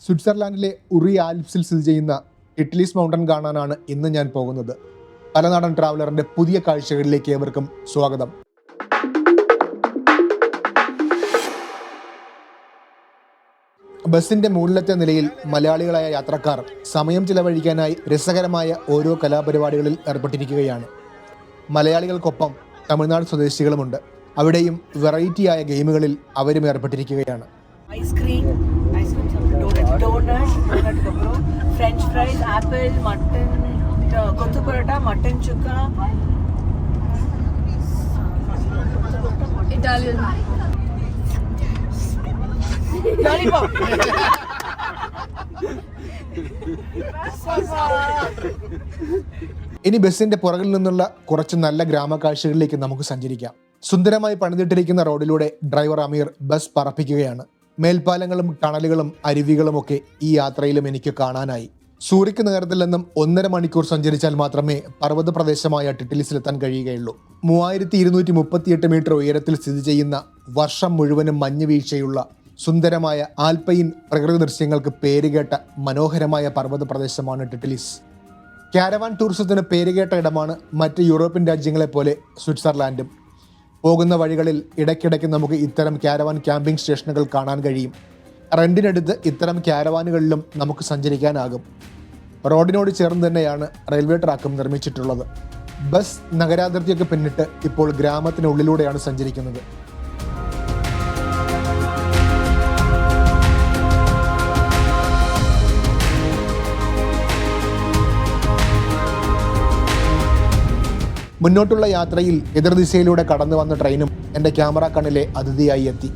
സ്വിറ്റ്സർലാൻഡിലെ ഉറി ആൽപ്സിൽ സ്ഥിതി ചെയ്യുന്ന ഇറ്റ്ലീസ് മൗണ്ടൻ കാണാനാണ് ഇന്ന് ഞാൻ പോകുന്നത്. പലനാടൻ ട്രാവലറിന്റെ പുതിയ കാഴ്ചകളിലേക്ക് ഏവർക്കും സ്വാഗതം. ബസിന്റെ മുകളിലത്തെ നിലയിൽ മലയാളികളായ യാത്രക്കാർ സമയം ചിലവഴിക്കാനായി രസകരമായ ഓരോ കലാപരിപാടികളിൽ ഏർപ്പെട്ടിരിക്കുകയാണ്. മലയാളികൾക്കൊപ്പം തമിഴ്നാട് സ്വദേശികളുമുണ്ട്. അവിടെയും വെറൈറ്റിയായ ഗെയിമുകളിൽ അവരും ഏർപ്പെട്ടിരിക്കുകയാണ്. Ice French fries apple apple mutton kothu parotta mutton chukka. ഇനി ബസ്സിന്റെ പുറകിൽ നിന്നുള്ള കുറച്ച് നല്ല ഗ്രാമകാഴ്ചകളിലേക്ക് നമുക്ക് സഞ്ചരിക്കാം. സുന്ദരമായി പണിതിട്ടിരിക്കുന്ന റോഡിലൂടെ ഡ്രൈവർ അമീർ ബസ് പറപ്പിക്കുകയാണ്. മേൽപ്പാലങ്ങളും ടണലുകളും അരുവികളും ഒക്കെ ഈ യാത്രയിലും എനിക്ക് കാണാനായി. സൂര്യക്ക് നഗരത്തിൽ നിന്നും ഒന്നര മണിക്കൂർ സഞ്ചരിച്ചാൽ മാത്രമേ പർവത പ്രദേശമായ ടിട്ടിലിസിലെത്താൻ കഴിയുകയുള്ളൂ. മൂവായിരത്തി ഇരുന്നൂറ്റി മുപ്പത്തിയെട്ട് മീറ്റർ ഉയരത്തിൽ സ്ഥിതി ചെയ്യുന്ന വർഷം മുഴുവനും മഞ്ഞ് വീഴ്ചയുള്ള സുന്ദരമായ ആൽപ്പയിൻ പ്രകൃതി ദൃശ്യങ്ങൾക്ക് പേരുകേട്ട മനോഹരമായ പർവത പ്രദേശമാണ് ടിറ്റിലിസ് കാരവാൻ ടൂറിസത്തിന് പേരുകേട്ട ഇടമാണ് മറ്റ് യൂറോപ്യൻ രാജ്യങ്ങളെ പോലെ സ്വിറ്റ്സർലാൻഡും. പോകുന്ന വഴികളിൽ ഇടയ്ക്കിടയ്ക്ക് നമുക്ക് ഇത്തരം കാരവാൻ ക്യാമ്പിംഗ് സ്റ്റേഷനുകൾ കാണാൻ കഴിയും. റെന്റിനെടുത്ത് ഇത്തരം കാരവാനുകളിലും നമുക്ക് സഞ്ചരിക്കാനാകും. റോഡിനോട് ചേർന്ന് തന്നെയാണ് റെയിൽവേ ട്രാക്കും നിർമ്മിച്ചിട്ടുള്ളത്. ബസ് നഗരാതിർത്തിയൊക്കെ പിന്നിട്ട് ഇപ്പോൾ ഗ്രാമത്തിനുള്ളിലൂടെയാണ് സഞ്ചരിക്കുന്നത്. മുന്നോട്ടുള്ള യാത്രയിൽ എതിർദിശയിലൂടെ കടന്നു വന്ന ട്രെയിനും എന്റെ ക്യാമറ കണ്ണിലെ അതിഥിയായി എത്തി.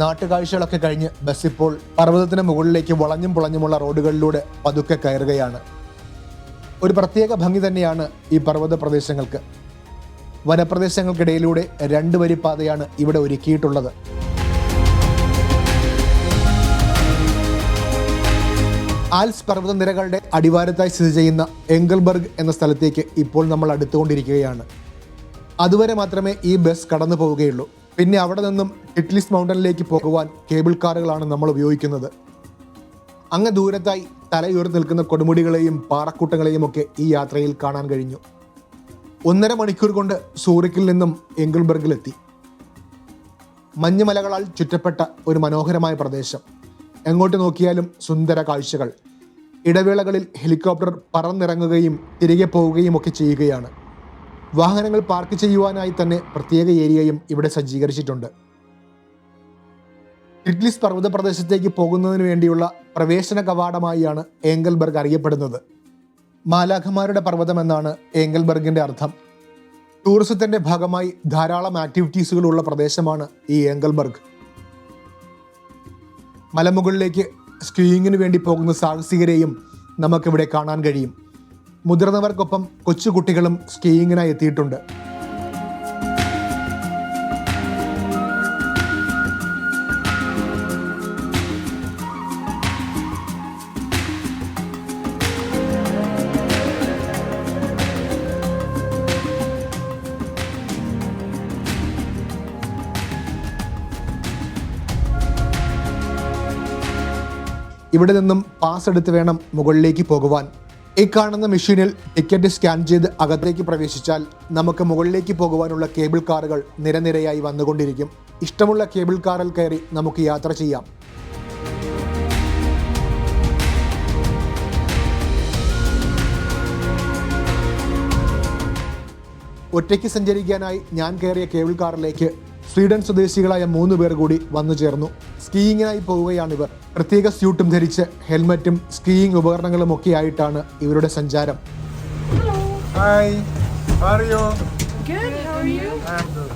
നാട്ടുകാഴ്ചകളൊക്കെ കഴിഞ്ഞ് ബസ് ഇപ്പോൾ പർവതത്തിന് മുകളിലേക്ക് വളഞ്ഞും പുളഞ്ഞുമുള്ള റോഡുകളിലൂടെ പതുക്കെ കയറുകയാണ്. ഒരു പ്രത്യേക ഭംഗി തന്നെയാണ് ഈ പർവത പ്രദേശങ്ങൾക്ക്. വനപ്രദേശങ്ങൾക്കിടയിലൂടെ രണ്ട് വരി പാതയാണ് ഇവിടെ ഒരുക്കിയിട്ടുള്ളത്. ആൽസ് പർവത നിരകളുടെ അടിവാരത്തായി സ്ഥിതി ചെയ്യുന്ന എങ്കൽബർഗ് എന്ന സ്ഥലത്തേക്ക് ഇപ്പോൾ നമ്മൾ അടുത്തുകൊണ്ടിരിക്കുകയാണ്. അതുവരെ മാത്രമേ ഈ ബസ് കടന്നു പോവുകയുള്ളൂ. പിന്നെ അവിടെ നിന്നും ഇറ്റ്ലിസ് മൗണ്ടനിലേക്ക് പോകുവാൻ കേബിൾ കാറുകളാണ് നമ്മൾ ഉപയോഗിക്കുന്നത്. അങ്ങ് ദൂരത്തായി തലയുയർന്നു നിൽക്കുന്ന കൊടുമുടികളെയും പാറക്കൂട്ടങ്ങളെയും ഒക്കെ ഈ യാത്രയിൽ കാണാൻ കഴിഞ്ഞു. ഒന്നര മണിക്കൂർ കൊണ്ട് സൂറിക്കിൽ നിന്നും എങ്കിൾബർഗിലെത്തി മഞ്ഞുമലകളാൽ ചുറ്റപ്പെട്ട ഒരു മനോഹരമായ പ്രദേശം. എങ്ങോട്ട് നോക്കിയാലും സുന്ദര കാഴ്ചകൾ. ഇടവേളകളിൽ ഹെലികോപ്റ്റർ പറന്നിറങ്ങുകയും തിരികെ പോവുകയും ഒക്കെ ചെയ്യുകയാണ്. വാഹനങ്ങൾ പാർക്ക് ചെയ്യുവാനായി തന്നെ പ്രത്യേക ഏരിയയും ഇവിടെ സജ്ജീകരിച്ചിട്ടുണ്ട്. ഇഡ്ലിസ് പർവത പ്രദേശത്തേക്ക് പോകുന്നതിന് വേണ്ടിയുള്ള പ്രവേശന കവാടമായാണ് ഏങ്കൽബർഗ് അറിയപ്പെടുന്നത്. മാലാഖമാരുടെ പർവതം എന്നാണ് ഏങ്കൽബർഗിന്റെ അർത്ഥം. ടൂറിസത്തിന്റെ ഭാഗമായി ധാരാളം ആക്ടിവിറ്റീസുകളുള്ള പ്രദേശമാണ് ഈ ഏങ്കൽബർഗ് മലമുകളിലേക്ക് സ്കീയിങ്ങിന് വേണ്ടി പോകുന്ന സാഹസികരെയും നമുക്കിവിടെ കാണാൻ കഴിയും. മുതിർന്നവർക്കൊപ്പം കൊച്ചുകുട്ടികളും സ്കീയിങ്ങിനായി എത്തിയിട്ടുണ്ട്. ഇവിടെ നിന്നും പാസ് എടുത്ത് വേണം മുകളിലേക്ക് പോകുവാൻ. ഈ കാണുന്ന മെഷീനിൽ ടിക്കറ്റ് സ്കാൻ ചെയ്ത് അകത്തേക്ക് പ്രവേശിച്ചാൽ നമുക്ക് മുകളിലേക്ക് പോകുവാനുള്ള കേബിൾ കാറുകൾ നിരനിരയായി വന്നുകൊണ്ടിരിക്കും. ഇഷ്ടമുള്ള കേബിൾ കാറിൽ കയറി നമുക്ക് യാത്ര ചെയ്യാം. ഒറ്റയ്ക്ക് സഞ്ചരിക്കാനായി ഞാൻ കയറിയ കേബിൾ കാറിലേക്ക് സ്വീഡൻ സ്വദേശികളായ മൂന്ന് പേർ കൂടി വന്നു ചേർന്നു സ്കീയിങ്ങിനായി പോവുകയാണിവർ പ്രത്യേക സ്യൂട്ടും ധരിച്ച് ഹെൽമെറ്റും സ്കീയിങ് ഉപകരണങ്ങളും ഒക്കെ ആയിട്ടാണ് ഇവരുടെ സഞ്ചാരം Hi, how are you? Good, how are you? I'm good.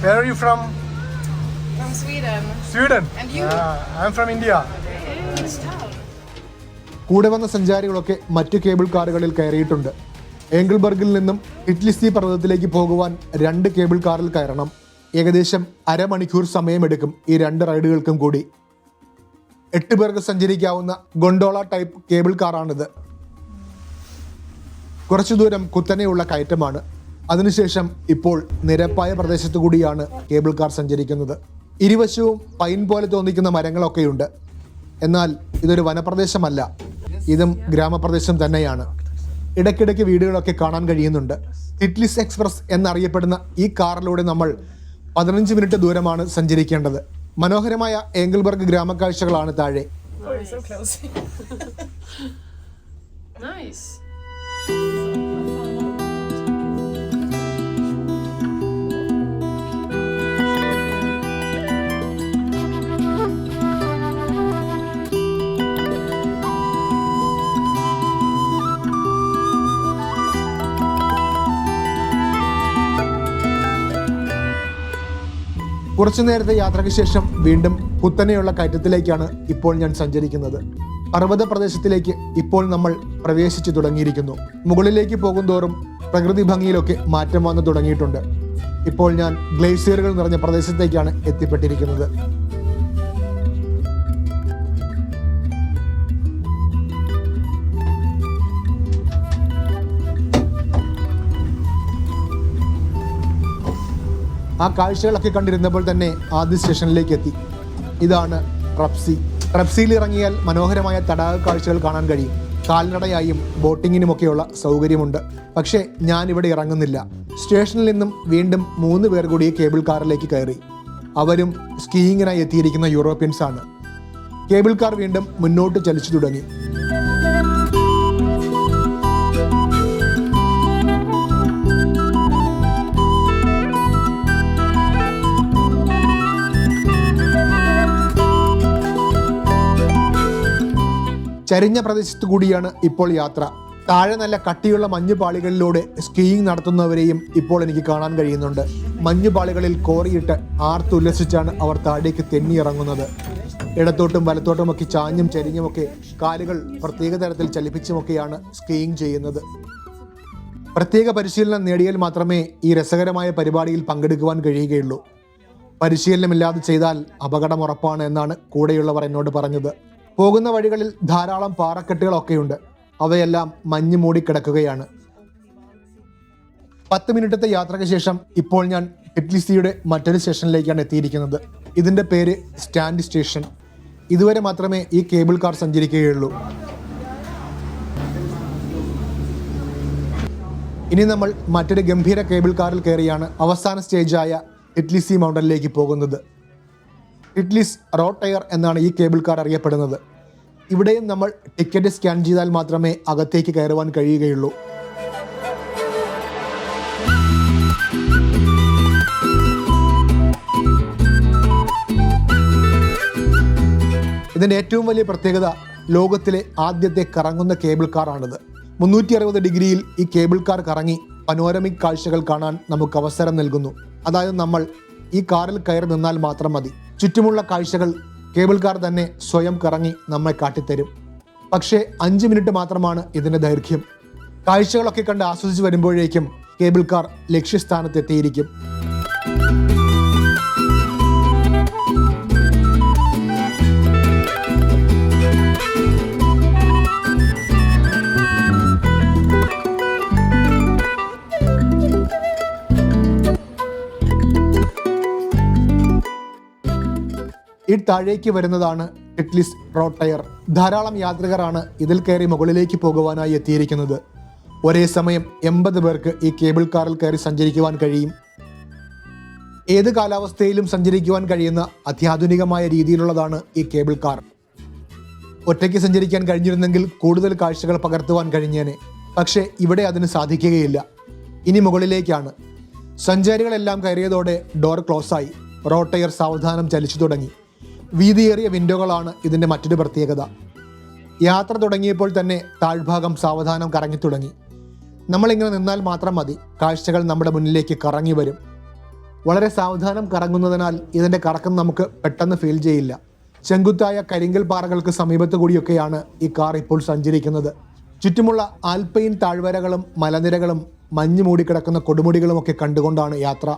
Where are you from? From Sweden. Sweden. And you? Ah, I'm from India. കൂടെ വന്ന സഞ്ചാരികളൊക്കെ മറ്റു കേബിൾ കാറുകളിൽ കയറിയിട്ടുണ്ട് ഏങ്കിൾബർഗിൽ നിന്നും ഇറ്റ്ലിസി പർവതത്തിലേക്ക് പോകുവാൻ രണ്ട് കേബിൾ കാറിൽ കയറണം. ഏകദേശം അരമണിക്കൂർ സമയമെടുക്കും ഈ രണ്ട് റൈഡുകൾക്കും കൂടി. എട്ട് പേർക്ക് സഞ്ചരിക്കാവുന്ന ഗൊണ്ടോള ടൈപ്പ് കേബിൾ കാറാണിത്. കുറച്ചു ദൂരം കുത്തനെയുള്ള കയറ്റമാണ്. അതിനുശേഷം ഇപ്പോൾ നിരപ്പായ പ്രദേശത്തു കൂടിയാണ് കേബിൾ കാർ സഞ്ചരിക്കുന്നത്. ഇരുവശവും പൈൻ പോലെ തോന്നിക്കുന്ന മരങ്ങളൊക്കെയുണ്ട്. എന്നാൽ ഇതൊരു വനപ്രദേശമല്ല. ഇതും ഗ്രാമപ്രദേശം തന്നെയാണ്. ഇടയ്ക്കിടയ്ക്ക് വീടുകളൊക്കെ കാണാൻ കഴിയുന്നുണ്ട്. ടിറ്റ്ലിസ് എക്സ്പ്രസ് എന്നറിയപ്പെടുന്ന ഈ കാറിലൂടെ നമ്മൾ പതിനഞ്ച് മിനിറ്റ് ദൂരമാണ് സഞ്ചരിക്കേണ്ടത്. മനോഹരമായ ഏംഗിൾബർഗ് ഗ്രാമക്കാഴ്ചകളാണ് താഴെ. Nice. കുറച്ചു നേരത്തെ യാത്രയ്ക്ക് ശേഷം വീണ്ടും കുത്തനെയുള്ള കയറ്റത്തിലേക്കാണ് ഇപ്പോൾ ഞാൻ സഞ്ചരിക്കുന്നത്. പർവത പ്രദേശത്തിലേക്ക് ഇപ്പോൾ നമ്മൾ പ്രവേശിച്ചു തുടങ്ങിയിരിക്കുന്നു. മുകളിലേക്ക് പോകുന്തോറും പ്രകൃതി ഭംഗിയിലൊക്കെ മാറ്റം വന്നു തുടങ്ങിയിട്ടുണ്ട്. ഇപ്പോൾ ഞാൻ ഗ്ലേസിയറുകൾ നിറഞ്ഞ പ്രദേശത്തേക്കാണ് എത്തിപ്പെട്ടിരിക്കുന്നത്. ആ കാഴ്ചകളൊക്കെ കണ്ടിരുന്നപ്പോൾ തന്നെ ആദ്യ സ്റ്റേഷനിലേക്ക് എത്തി. ഇതാണ് റപ്സി. റപ്സിയിൽ ഇറങ്ങിയാൽ മനോഹരമായ തടാക കാഴ്ചകൾ കാണാൻ കഴിയും. കാൽനടയായും ബോട്ടിങ്ങിനുമൊക്കെയുള്ള സൗകര്യമുണ്ട്. പക്ഷേ ഞാൻ ഇവിടെ ഇറങ്ങുന്നില്ല. സ്റ്റേഷനിൽ നിന്നും വീണ്ടും മൂന്ന് പേർ കൂടി കേബിൾ കാറിലേക്ക് കയറി. അവരും സ്കീയിങ്ങിനായി എത്തിയിരിക്കുന്ന യൂറോപ്യൻസ് ആണ് കേബിൾ കാർ വീണ്ടും മുന്നോട്ട് ചലിച്ചു തുടങ്ങി. ചരിഞ്ഞ പ്രദേശത്തു കൂടിയാണ് ഇപ്പോൾ യാത്ര. താഴെ നല്ല കട്ടിയുള്ള മഞ്ഞുപാളികളിലൂടെ സ്കീയിങ് നടത്തുന്നവരെയും ഇപ്പോൾ എനിക്ക് കാണാൻ കഴിയുന്നുണ്ട്. മഞ്ഞുപാളികളിൽ കോറിയിട്ട് ആർത്തുല്ലസിച്ചാണ് അവർ താഴേക്ക് തെന്നിയിറങ്ങുന്നത് ഇടത്തോട്ടും വലത്തോട്ടുമൊക്കെ ചാഞ്ഞും ചരിഞ്ഞുമൊക്കെ കാലുകൾ പ്രത്യേക തരത്തിൽ ചലിപ്പിച്ചുമൊക്കെയാണ് സ്കീയിങ് ചെയ്യുന്നത്. പ്രത്യേക പരിശീലനം നേടിയാൽ മാത്രമേ ഈ രസകരമായ പരിപാടിയിൽ പങ്കെടുക്കുവാൻ കഴിയുകയുള്ളൂ. പരിശീലനമില്ലാതെ ചെയ്താൽ അപകടം ഉറപ്പാണ് എന്നാണ് കൂടെയുള്ളവർ എന്നോട് പറഞ്ഞത്. പോകുന്ന വഴികളിൽ ധാരാളം പാറക്കെട്ടുകളൊക്കെയുണ്ട്. അവയെല്ലാം മഞ്ഞ് മൂടിക്കിടക്കുകയാണ്. പത്ത് മിനിറ്റത്തെ യാത്രയ്ക്ക് ശേഷം ഇപ്പോൾ ഞാൻ ടിറ്റ്ലിസിയുടെ മറ്റൊരു സ്റ്റേഷനിലേക്കാണ് എത്തിയിരിക്കുന്നത്. ഇതിന്റെ പേര് സ്റ്റാൻഡ് സ്റ്റേഷൻ. ഇതുവരെ മാത്രമേ ഈ കേബിൾ കാർ സഞ്ചരിക്കുകയുള്ളൂ. ഇനി നമ്മൾ മറ്റൊരു ഗംഭീര കേബിൾ കാറിൽ കയറിയാണ് അവസാന സ്റ്റേജായ ഇറ്റ്ലിസി മൗണ്ടനിലേക്ക് പോകുന്നത്. ഇറ്റ്ലിസ് റോട്ടയർ എന്നാണ് ഈ കേബിൾ കാർ അറിയപ്പെടുന്നത്. ഇവിടെയും നമ്മൾ ടിക്കറ്റ് സ്കാൻ ചെയ്താൽ മാത്രമേ അകത്തേക്ക് കയറുവാൻ കഴിയുകയുള്ളൂ. ഇതിന്റെ ഏറ്റവും വലിയ പ്രത്യേകത ലോകത്തിലെ ആദ്യത്തെ കറങ്ങുന്ന കേബിൾ കാറാണിത് മുന്നൂറ്റി അറുപത് ഡിഗ്രിയിൽ ഈ കേബിൾ കാർ കറങ്ങി പനോരമിക് കാഴ്ചകൾ കാണാൻ നമുക്ക് അവസരം നൽകുന്നു. അതായത് നമ്മൾ ഈ കാറിൽ കയറി നിന്നാൽ മാത്രം മതി. ചുറ്റുമുള്ള കാഴ്ചകൾ കേബിൾ കാർ തന്നെ സ്വയം കറങ്ങി നമ്മെ കാട്ടിത്തരും. പക്ഷേ അഞ്ച് മിനിറ്റ് മാത്രമാണ് ഇതിന്റെ ദൈർഘ്യം. കാഴ്ചകളൊക്കെ കണ്ട് ആസ്വദിച്ച് വരുമ്പോഴേക്കും കേബിൾ കാർ ലക്ഷ്യസ്ഥാനത്തെത്തിയിരിക്കും ഈ താഴേക്ക് വരുന്നതാണ് ടിറ്റ്ലിസ് റോട്ടയർ. ധാരാളം യാത്രികരാണ് ഇതിൽ കയറി മുകളിലേക്ക് പോകുവാനായി എത്തിയിരിക്കുന്നത്. ഒരേ സമയം എൺപത് പേർക്ക് ഈ കേബിൾ കാറിൽ കയറി സഞ്ചരിക്കുവാൻ കഴിയും. ഏത് കാലാവസ്ഥയിലും സഞ്ചരിക്കുവാൻ കഴിയുന്ന അത്യാധുനികമായ രീതിയിലുള്ളതാണ് ഈ കേബിൾ കാർ. ഒറ്റയ്ക്ക് സഞ്ചരിക്കാൻ കഴിഞ്ഞിരുന്നെങ്കിൽ കൂടുതൽ കാഴ്ചകൾ പകർത്തുവാൻ കഴിഞ്ഞേനെ. പക്ഷേ ഇവിടെ അതിന് സാധിക്കുകയില്ല. ഇനി മുകളിലേക്കാണ്. സഞ്ചാരികളെല്ലാം കയറിയതോടെ ഡോർ ക്ലോസായി. റോട്ടയർ സാവധാനം ചലിച്ചു തുടങ്ങി. വീതിയേറിയ വിൻഡോകളാണ് ഇതിന്റെ മറ്റൊരു പ്രത്യേകത. യാത്ര തുടങ്ങിയപ്പോൾ തന്നെ താഴ്ഭാഗം സാവധാനം കറങ്ങി തുടങ്ങി. നമ്മളിങ്ങനെ നിന്നാൽ മാത്രം മതി. കാഴ്ചകൾ നമ്മുടെ മുന്നിലേക്ക് കറങ്ങി വരും. വളരെ സാവധാനം കറങ്ങുന്നതിനാൽ ഇതിന്റെ കറക്കം നമുക്ക് പെട്ടെന്ന് ഫീൽ ചെയ്യില്ല. ചെങ്കുത്തായ കരിങ്കൽ പാറകൾക്ക് സമീപത്ത് കൂടിയൊക്കെയാണ് ഈ കാർ ഇപ്പോൾ സഞ്ചരിക്കുന്നത്. ചുറ്റുമുള്ള ആൽപ്പൈൻ താഴ്വരകളും മലനിരകളും മഞ്ഞ് മൂടിക്കിടക്കുന്ന കൊടുമുടികളുമൊക്കെ കണ്ടുകൊണ്ടാണ് യാത്ര.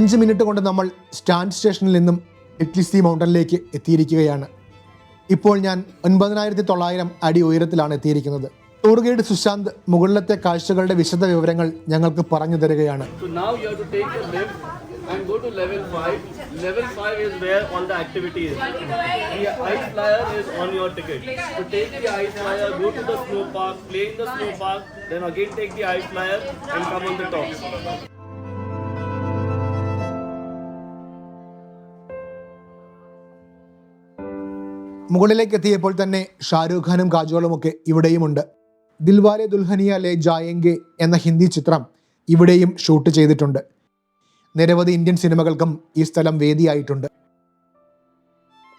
അഞ്ച് മിനിറ്റ് കൊണ്ട് നമ്മൾ സ്റ്റാൻഡ് സ്റ്റേഷനിൽ നിന്നും ഇറ്റ്ലിസ്തി മൗണ്ടനിലേക്ക് എത്തിയിരിക്കുകയാണ്. ഇപ്പോൾ ഞാൻ ഒൻപതിനായിരത്തി തൊള്ളായിരം അടി ഉയരത്തിലാണ് എത്തിയിരിക്കുന്നത്. ടൂർ ഗൈഡ് സുശാന്ത് മുകളിലത്തെ കാഴ്ചകളുടെ വിശദ വിവരങ്ങൾ ഞങ്ങൾക്ക് പറഞ്ഞു തരികയാണ്. മുകളിലേക്ക് എത്തിയപ്പോൾ തന്നെ ഷാരൂഖ് ഖാനും കാജോളും ഒക്കെ ഇവിടെയുമുണ്ട്. ദിൽവാലെ ദുൽഹനിയ ലേ ജായങ്കെ എന്ന ഹിന്ദി ചിത്രം ഇവിടെയും ഷൂട്ട് ചെയ്തിട്ടുണ്ട്. നിരവധി ഇന്ത്യൻ സിനിമകൾക്കും ഈ സ്ഥലം വേദിയായിട്ടുണ്ട്.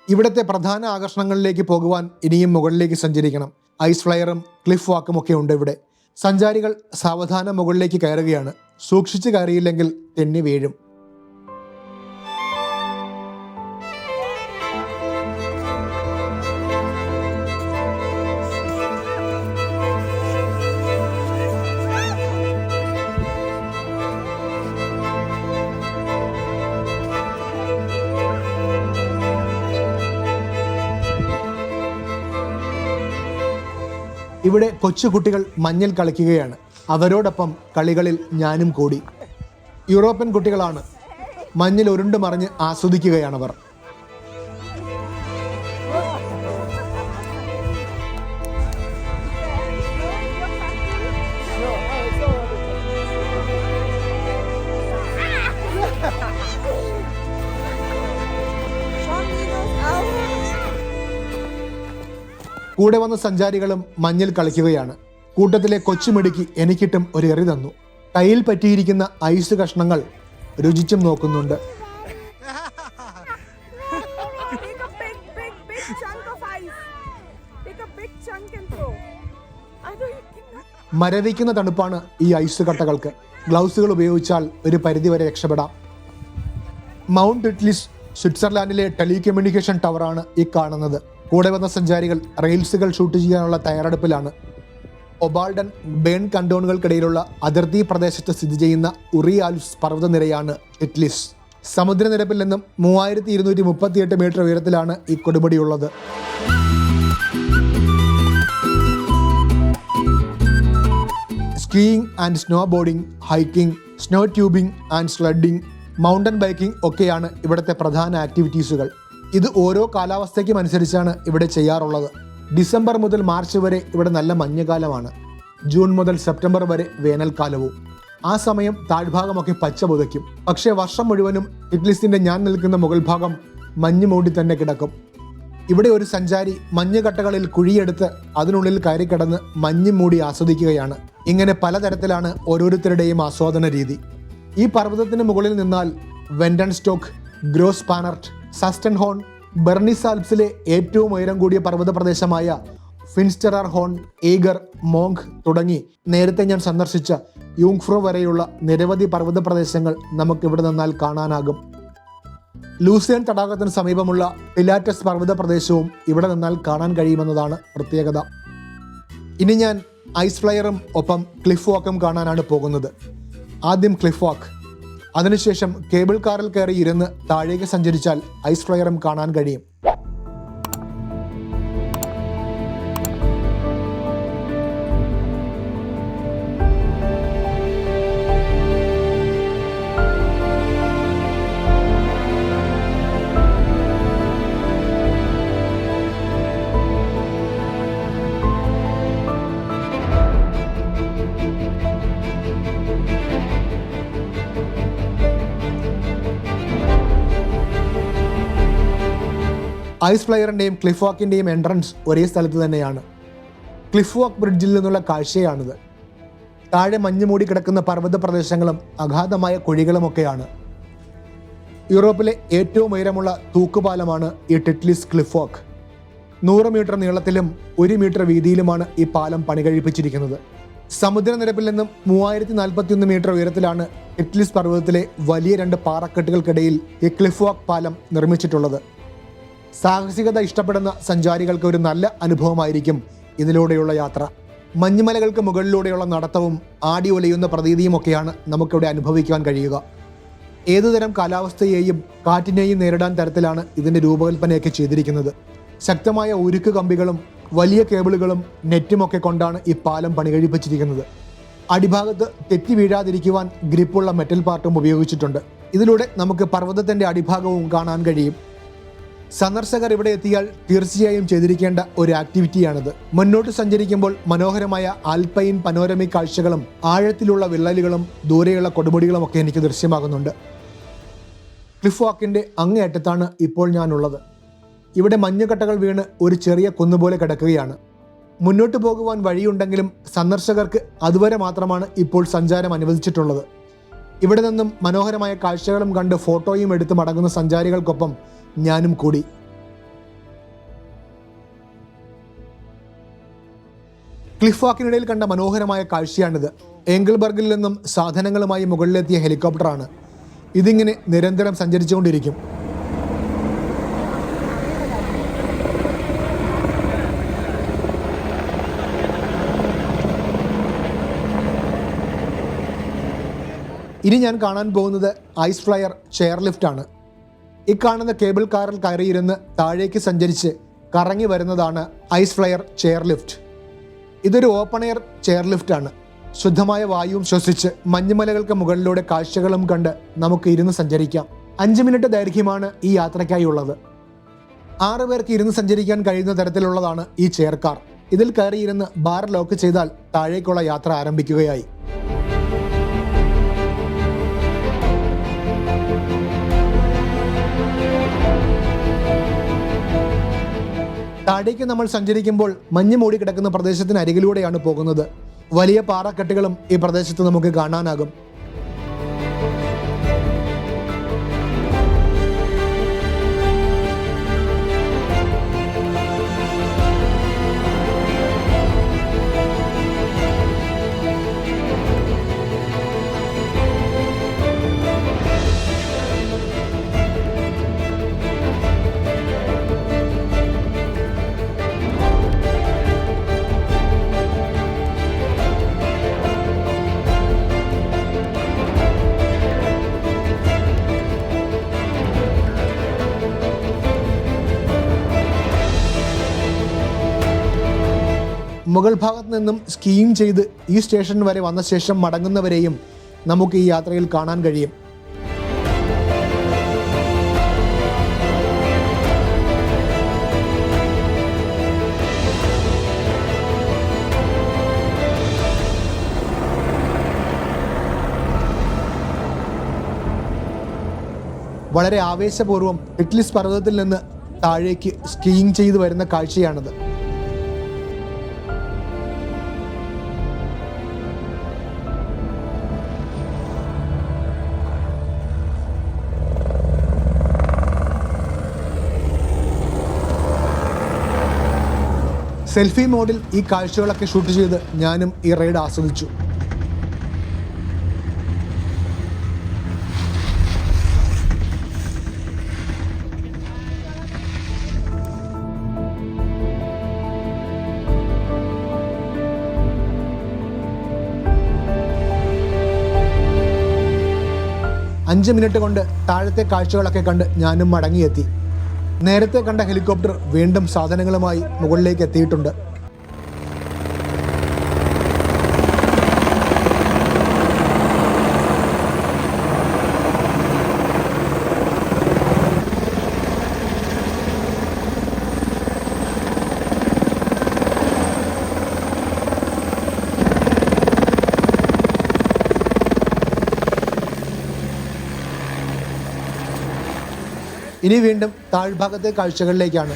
ഇവിടുത്തെ പ്രധാന ആകർഷണങ്ങളിലേക്ക് പോകുവാൻ ഇനിയും മുകളിലേക്ക് സഞ്ചരിക്കണം. ഐസ് ഫ്ലയറും ക്ലിഫ് വാക്കും ഒക്കെ ഉണ്ട് ഇവിടെ. സഞ്ചാരികൾ സാവധാനം മുകളിലേക്ക് കയറുകയാണ്. സൂക്ഷിച്ച് കയറിയില്ലെങ്കിൽ തെന്നി വീഴും. ഇവിടെ കൊച്ചുകുട്ടികൾ മഞ്ഞിൽ കളിക്കുകയാണ്. അവരോടൊപ്പം കളികളിൽ ഞാനും കൂടി. യൂറോപ്യൻ കുട്ടികളാണ്. മഞ്ഞിൽ ഉരുണ്ട് മറിഞ്ഞ് ആസ്വദിക്കുകയാണവർ കൂടെ വന്ന സഞ്ചാരികളും മഞ്ഞിൽ കളിക്കുകയാണ്. കൂട്ടത്തിലെ കൊച്ചുമിടുക്കി എനിക്കിട്ടും ഒരു എറി തന്നു. കയ്യിൽ പറ്റിയിരിക്കുന്ന ഐസ് കഷ്ണങ്ങൾ രുചിച്ചും നോക്കുന്നുണ്ട്. മരവിക്കുന്ന തണുപ്പാണ് ഈ ഐസ് കട്ടകൾക്ക്. ഗ്ലൗസുകൾ ഉപയോഗിച്ചാൽ ഒരു പരിധിവരെ രക്ഷപ്പെടാം. മൗണ്ട് ഇറ്റ്ലിസ് സ്വിറ്റ്സർലാൻഡിലെ ടെലികമ്മ്യൂണിക്കേഷൻ ടവറാണ് ഈ കാണുന്നത്. കൂടെ വന്ന സഞ്ചാരികൾ റെയിൽസുകൾ ഷൂട്ട് ചെയ്യാനുള്ള തയ്യാറെടുപ്പിലാണ്. ഒബാൾഡൻ ബേൺ കണ്ടോണുകൾക്കിടയിലുള്ള അതിർത്തി പ്രദേശത്ത് സ്ഥിതി ചെയ്യുന്ന ഉറി ആൽപ്സ് പർവതനിരയാണ് ഇറ്റ്ലിസ്. സമുദ്രനിരപ്പിൽ നിന്നും മൂവായിരത്തി ഇരുന്നൂറ്റി മുപ്പത്തിയെട്ട് മീറ്റർ ഉയരത്തിലാണ് ഈ കൊടുമുടിയുള്ളത്. Skiing and snowboarding hiking snow tubing and sledding mountain biking ഒക്കെയാണ് ഇവിടുത്തെ പ്രധാന ആക്ടിവിറ്റീസുകൾ. ഇത് ഓരോ കാലാവസ്ഥയ്ക്കും അനുസരിച്ചാണ് ഇവിടെ ചെയ്യാറുള്ളത്. ഡിസംബർ മുതൽ മാർച്ച് വരെ ഇവിടെ നല്ല മഞ്ഞുകാലമാണ്. ജൂൺ മുതൽ സെപ്റ്റംബർ വരെ വേനൽക്കാലവും. ആ സമയം താഴ്ഭാഗമൊക്കെ പച്ച പുതയ്ക്കും. പക്ഷേ വർഷം മുഴുവനും ഇറ്റ്ലിസിന്റെ ഞാൻ നിൽക്കുന്ന മുകൾ ഭാഗം മഞ്ഞ് മൂടി തന്നെ കിടക്കും. ഇവിടെ ഒരു സഞ്ചാരി മഞ്ഞുകട്ടകളിൽ കുഴിയെടുത്ത് അതിനുള്ളിൽ കയറി കിടന്ന് മഞ്ഞ് മൂടി ആസ്വദിക്കുകയാണ്. ഇങ്ങനെ പലതരത്തിലാണ് ഓരോരുത്തരുടെയും ആസ്വാദന രീതി ഈ പർവതത്തിന് മുകളിൽ നിന്നാൽ Wenden stock Gross Spannort Sustenhorn Bernese ആൽപ്സിലെ ഏറ്റവും ഉയരം കൂടിയ പർവത പ്രദേശമായ ഫിൻസ്റ്ററാർ ഹോൺ ഈഗർ മോങ് തുടങ്ങി. നേരത്തെ ഞാൻ സന്ദർശിച്ച യൂങ്ഫ്രോ വരെയുള്ള നിരവധി പർവത പ്രദേശങ്ങൾ നമുക്കിവിടെ നിന്നാൽ കാണാനാകും. ലൂസിയൻ തടാകത്തിന് സമീപമുള്ള പിലാറ്റസ് പർവത പ്രദേശവും ഇവിടെ നിന്നാൽ കാണാൻ കഴിയുമെന്നതാണ് പ്രത്യേകത. ഇനി ഞാൻ ഐസ് ഫ്ലയറും ഒപ്പം ക്ലിഫ് വാക്കും കാണാനാണ് പോകുന്നത്. ആദ്യം ക്ലിഫ് വാക്ക് അതിനുശേഷം കേബിൾ കാറിൽ കയറി ഇരുന്ന് താഴേക്ക് സഞ്ചരിച്ചാൽ ഐസ് ഫ്ലയറും കാണാൻ കഴിയും. ഐസ് ഫ്ലയറിന്റെയും ക്ലിഫ് വാക്കിന്റെയും എൻട്രൻസ് ഒരേ സ്ഥലത്ത് തന്നെയാണ്. ക്ലിഫ് വാക്ക് ബ്രിഡ്ജിൽ നിന്നുള്ള കാഴ്ചയാണിത്. താഴെ മഞ്ഞ് മൂടി കിടക്കുന്ന പർവത പ്രദേശങ്ങളും അഗാധമായ കുഴികളുമൊക്കെയാണ്. യൂറോപ്പിലെ ഏറ്റവും ഉയരമുള്ള തൂക്കുപാലമാണ് ഈ ടെറ്റ്ലിസ് ക്ലിഫ് വാക്ക്. നൂറ് മീറ്റർ നീളത്തിലും ഒരു മീറ്റർ വീതിയിലുമാണ് ഈ പാലം പണികഴിപ്പിച്ചിരിക്കുന്നത്. സമുദ്രനിരപ്പിൽ നിന്നും മൂവായിരത്തി നാൽപ്പത്തിയൊന്ന് മീറ്റർ ഉയരത്തിലാണ് ടെറ്റ്ലിസ് പർവതത്തിലെ വലിയ രണ്ട് പാറക്കെട്ടുകൾക്കിടയിൽ ഈ ക്ലിഫ് വാക്ക് പാലം നിർമ്മിച്ചിട്ടുള്ളത്. സാഹസികത ഇഷ്ടപ്പെടുന്ന സഞ്ചാരികൾക്ക് ഒരു നല്ല അനുഭവമായിരിക്കും ഇതിലൂടെയുള്ള യാത്ര. മഞ്ഞുമലകൾക്ക് മുകളിലൂടെയുള്ള നടത്തവും ആടി ഒലയുന്ന പ്രതീതിയുമൊക്കെയാണ് നമുക്കിവിടെ അനുഭവിക്കാൻ കഴിയുക. ഏതുതരം കാലാവസ്ഥയെയും കാറ്റിനെയും നേരിടാൻ തരത്തിലാണ് ഇതിന്റെ രൂപകൽപ്പനയൊക്കെ ചെയ്തിരിക്കുന്നത്. ശക്തമായ ഉരുക്ക് കമ്പികളും വലിയ കേബിളുകളും നെറ്റുമൊക്കെ കൊണ്ടാണ് ഈ പാലം പണികഴിപ്പിച്ചിരിക്കുന്നത്. അടിഭാഗത്ത് തെറ്റി വീഴാതിരിക്കുവാൻ ഗ്രിപ്പുള്ള മെറ്റൽ പാർട്ടും ഉപയോഗിച്ചിട്ടുണ്ട്. ഇതിലൂടെ നമുക്ക് പർവതത്തിന്റെ അടിഭാഗവും കാണാൻ കഴിയും. സന്ദർശകർ ഇവിടെ എത്തിയാൽ തീർച്ചയായും ചെയ്തിരിക്കേണ്ട ഒരു ആക്ടിവിറ്റിയാണിത് മുന്നോട്ട് സഞ്ചരിക്കുമ്പോൾ മനോഹരമായ ആൽപൈൻ പനോരമിക് കാഴ്ചകളും ആഴത്തിലുള്ള വിള്ളലുകളും ദൂരെയുള്ള കൊടുമുടികളും ഒക്കെ എനിക്ക് ദൃശ്യമാകുന്നുണ്ട്. ക്ലിഫ് വാക്കിന്റെ അങ്ങേയറ്റത്താണ് ഇപ്പോൾ ഞാനുള്ളത്. ഇവിടെ മഞ്ഞുകട്ടകൾ വീണ് ഒരു ചെറിയ കുന്നുപോലെ കിടക്കുകയാണ്. മുന്നോട്ട് പോകുവാൻ വഴിയുണ്ടെങ്കിലും സന്ദർശകർക്ക് അതുവരെ മാത്രമാണ് ഇപ്പോൾ സഞ്ചാരം അനുവദിച്ചിട്ടുള്ളത്. ഇവിടെ നിന്നും മനോഹരമായ കാഴ്ചകളും കണ്ട് ഫോട്ടോയും എടുത്ത് മടങ്ങുന്ന സഞ്ചാരികൾക്കൊപ്പം ഞാനും കൂടി. ക്ലിഫ് വാക്കിനിടയിൽ കണ്ട മനോഹരമായ കാഴ്ചയാണിത്. ഏംഗിൾബർഗിൽ നിന്നും സാധനങ്ങളുമായി മുകളിലെത്തിയ ഹെലികോപ്റ്ററാണ്. ഇതിങ്ങനെ നിരന്തരം സഞ്ചരിച്ചുകൊണ്ടിരിക്കും. ഇനി ഞാൻ കാണാൻ പോകുന്നത് ഐസ് ഫ്ലയർ ചെയർ ലിഫ്റ്റ് ആണ് ഈ കാണുന്ന കേബിൾ കാറിൽ കയറിയിരുന്ന് താഴേക്ക് സഞ്ചരിച്ച് കറങ്ങി വരുന്നതാണ് ഐസ് ഫ്ലയർ ചെയർ ലിഫ്റ്റ്. ഇതൊരു ഓപ്പൺ എയർ ചെയർ ലിഫ്റ്റ് ആണ്. ശുദ്ധമായ വായുവും ശ്വസിച്ച് മഞ്ഞുമലകൾക്ക് മുകളിലൂടെ കാഴ്ചകളും കണ്ട് നമുക്ക് ഇരുന്ന് സഞ്ചരിക്കാം. അഞ്ച് മിനിറ്റ് ദൈർഘ്യമാണ് ഈ യാത്രയ്ക്കായി ഉള്ളത് ആറ് പേർക്ക് ഇരുന്ന് സഞ്ചരിക്കാൻ കഴിയുന്ന തരത്തിലുള്ളതാണ് ഈ ചെയർ കാർ. ഇതിൽ കയറിയിരുന്ന് ബാർ ലോക്ക് ചെയ്താൽ താഴേക്കുള്ള യാത്ര ആരംഭിക്കുകയായി. താഴേക്ക് നമ്മൾ സഞ്ചരിക്കുമ്പോൾ മഞ്ഞ് മൂടി കിടക്കുന്ന പ്രദേശത്തിന് അരികിലൂടെയാണ് പോകുന്നത്. വലിയ പാറക്കെട്ടുകളും ഈ പ്രദേശത്ത് നമുക്ക് കാണാനാകും. ഭാഗത്ത് നിന്നും സ്കീം ചെയ്ത് ഈ സ്റ്റേഷൻ വരെ വന്ന ശേഷം മടങ്ങുന്നവരെയും നമുക്ക് ഈ യാത്രയിൽ കാണാൻ കഴിയും. വളരെ ആവേശപൂർവം ഇറ്റ്ലിസ് പർവതത്തിൽ നിന്ന് താഴേക്ക് സ്കീയിങ് ചെയ്തു വരുന്ന കാഴ്ചയാണിത്. സെൽഫി മോഡിൽ ഈ കാഴ്ചകളൊക്കെ ഷൂട്ട് ചെയ്ത് ഞാനും ഈ റൈഡ് ആസ്വദിച്ചു. അഞ്ച് മിനിറ്റ് കൊണ്ട് താഴത്തെ കാഴ്ചകളൊക്കെ കണ്ട് ഞാനും മടങ്ങിയെത്തി. നേരത്തെ കണ്ട ഹെലികോപ്റ്റർ വീണ്ടും സാധനങ്ങളുമായി മുകളിലേക്ക് എത്തിയിട്ടുണ്ട്. ഇനി വീണ്ടും താഴ്ഭാഗത്തെ കാഴ്ചകളിലേക്കാണ്.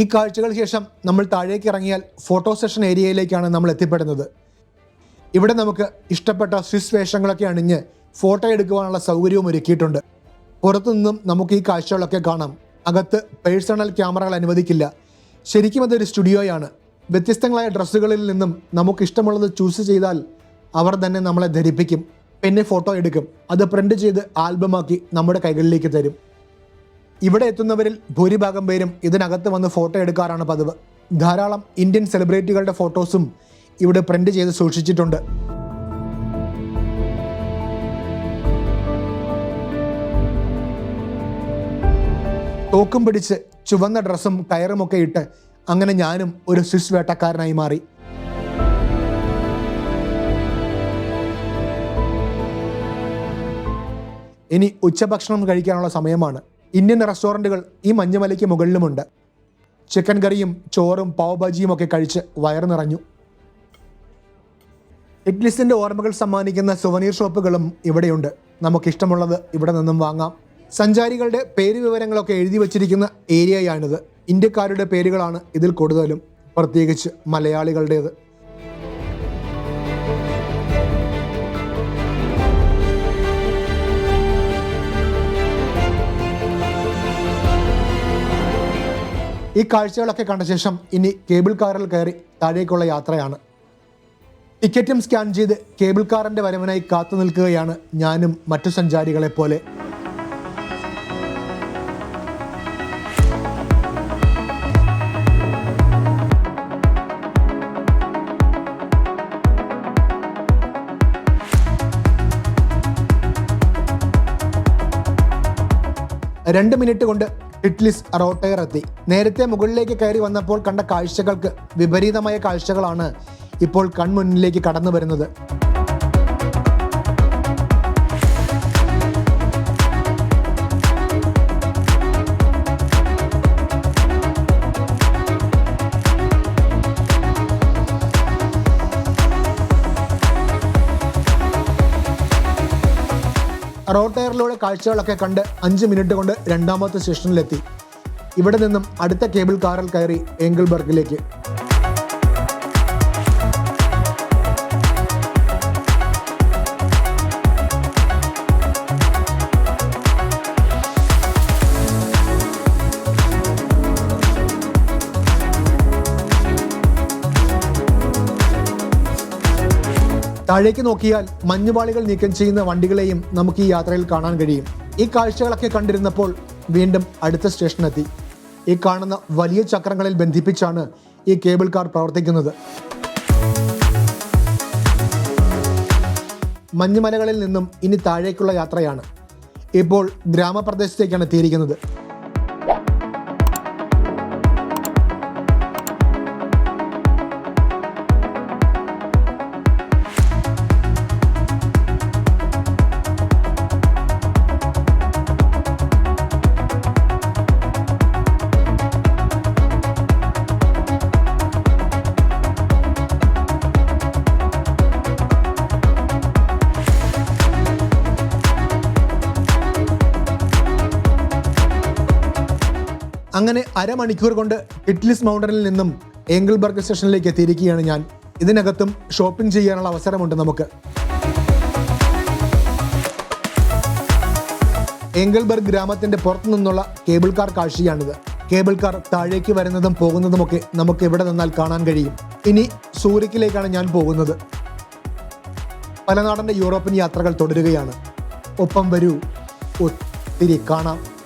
ഈ കാഴ്ചകൾക്ക് ശേഷം നമ്മൾ താഴേക്ക് ഇറങ്ങിയാൽ ഫോട്ടോ സെഷൻ ഏരിയയിലേക്കാണ് നമ്മൾ എത്തിപ്പെടുന്നത്. ഇവിടെ നമുക്ക് ഇഷ്ടപ്പെട്ട സ്വിസ് വേഷങ്ങളൊക്കെ അണിഞ്ഞ് ഫോട്ടോ എടുക്കുവാനുള്ള സൗകര്യവും ഒരുക്കിയിട്ടുണ്ട്. പുറത്തുനിന്നും നമുക്ക് ഈ കാഴ്ചകളൊക്കെ കാണാം. അകത്ത് പേഴ്സണൽ ക്യാമറകൾ അനുവദിക്കില്ല. ശരിക്കും അതൊരു സ്റ്റുഡിയോയാണ്. വ്യത്യസ്തങ്ങളായ ഡ്രസ്സുകളിൽ നിന്നും നമുക്ക് ഇഷ്ടമുള്ളത് ചൂസ് ചെയ്താൽ അവർ തന്നെ നമ്മളെ ധരിപ്പിക്കും. പിന്നെ ഫോട്ടോ എടുക്കും. അത് പ്രിന്റ് ചെയ്ത് ആൽബമാക്കി നമ്മുടെ കൈകളിലേക്ക് തരും. ഇവിടെ എത്തുന്നവരിൽ ഭൂരിഭാഗം പേരും ഇതിനകത്ത് വന്ന് ഫോട്ടോ എടുക്കാറാണ് പതിവ്. ധാരാളം ഇന്ത്യൻ സെലിബ്രിറ്റികളുടെ ഫോട്ടോസും ഇവിടെ പ്രിന്റ് ചെയ്ത് സൂക്ഷിച്ചിട്ടുണ്ട്. തോക്കും പിടിച്ച് ചുവന്ന ഡ്രസ്സും കയറുമൊക്കെ ഇട്ട് അങ്ങനെ ഞാനും ഒരു സ്വിസ് വേട്ടക്കാരനായി മാറി. ഇനി ഉച്ചഭക്ഷണം കഴിക്കാനുള്ള സമയമാണ്. ഇന്ത്യൻ റെസ്റ്റോറന്റുകൾ ഈ മഞ്ഞുമലയ്ക്ക് മുകളിലുമുണ്ട്. ചിക്കൻ കറിയും ചോറും പാവ് ഭാജിയും ഒക്കെ കഴിച്ച് വയറ് നിറഞ്ഞു. ഇഡ്ലിസിന്റെ ഓർമ്മകൾ സമ്മാനിക്കുന്ന സുവനീർ ഷോപ്പുകളും ഇവിടെയുണ്ട്. നമുക്കിഷ്ടമുള്ളത് ഇവിടെ നിന്നും വാങ്ങാം. സഞ്ചാരികളുടെ പേര് വിവരങ്ങളൊക്കെ എഴുതി വച്ചിരിക്കുന്ന ഏരിയയാണിത്. ഇന്ത്യക്കാരുടെ പേരുകളാണ് ഇതിൽ കൂടുതലും പ്രത്യേകിച്ച് മലയാളികളുടേത്. ഈ കാഴ്ചകളൊക്കെ കണ്ട ശേഷം ഇനി കേബിൾ കാറിൽ കയറി താഴേക്കുള്ള യാത്രയാണ്. ടിക്കറ്റും സ്കാൻ ചെയ്ത് കേബിൾ കാറിന്റെ വരവിനായി കാത്തു നിൽക്കുകയാണ് ഞാനും മറ്റു സഞ്ചാരികളെ പോലെ. രണ്ട് മിനിറ്റ് കൊണ്ട് ഇറ്റ്ലിസ് റോട്ടയർ എത്തി നേരത്തെ മുകളിലേക്ക് കയറി വന്നപ്പോൾ കണ്ട കാഴ്ചകൾക്ക് വിപരീതമായ കാഴ്ചകളാണ് ഇപ്പോൾ കൺമുന്നിലേക്ക് കടന്നു വരുന്നത് റോഡ് ടയറിലൂടെ കാഴ്ചകളൊക്കെ കണ്ട് അഞ്ച് മിനിറ്റ് കൊണ്ട് രണ്ടാമത്തെ സ്റ്റേഷനിലെത്തി. ഇവിടെ നിന്നും അടുത്ത കേബിൾ കാറിൽ കയറി ഏങ്കിൾബർഗിലേക്ക് താഴേക്ക് നോക്കിയാൽ മഞ്ഞുപാളികൾ നീക്കം ചെയ്യുന്ന വണ്ടികളെയും നമുക്ക് ഈ യാത്രയിൽ കാണാൻ കഴിയും. ഈ കാഴ്ചകളൊക്കെ കണ്ടിരുന്നപ്പോൾ വീണ്ടും അടുത്ത സ്റ്റേഷനെത്തി. ഈ കാണുന്ന വലിയ ചക്രങ്ങളിൽ ബന്ധിപ്പിച്ചാണ് ഈ കേബിൾ കാർ പ്രവർത്തിക്കുന്നത്. മഞ്ഞുമലകളിൽ നിന്നും ഇനി താഴേക്കുള്ള യാത്രയാണ്. ഇപ്പോൾ ഗ്രാമപ്രദേശത്തേക്കാണ് എത്തിയിരിക്കുന്നത്. അങ്ങനെ അരമണിക്കൂർ കൊണ്ട് ഇറ്റ്ലിസ് മൗണ്ടനിൽ നിന്നും ഏംഗിൾബർഗ് സ്റ്റേഷനിലേക്ക് എത്തിയിരിക്കുകയാണ് ഞാൻ. ഇതിനകത്തും ഷോപ്പിംഗ് ചെയ്യാനുള്ള അവസരമുണ്ട് നമുക്ക്. ഏംഗിൾബർഗ് ഗ്രാമത്തിന്റെ പുറത്തു നിന്നുള്ള കേബിൾ കാർ കാഴ്ചയാണിത്. കേബിൾ കാർ താഴേക്ക് വരുന്നതും പോകുന്നതുമൊക്കെ നമുക്ക് ഇവിടെ നിന്നാൽ കാണാൻ കഴിയും. ഇനി സൂറിക്കിലേക്കാണ് ഞാൻ പോകുന്നത്. പലനാടന്റെ യൂറോപ്യൻ യാത്രകൾ തുടരുകയാണ്. ഒപ്പം വരൂ. ഒത്തിരി കാണാം.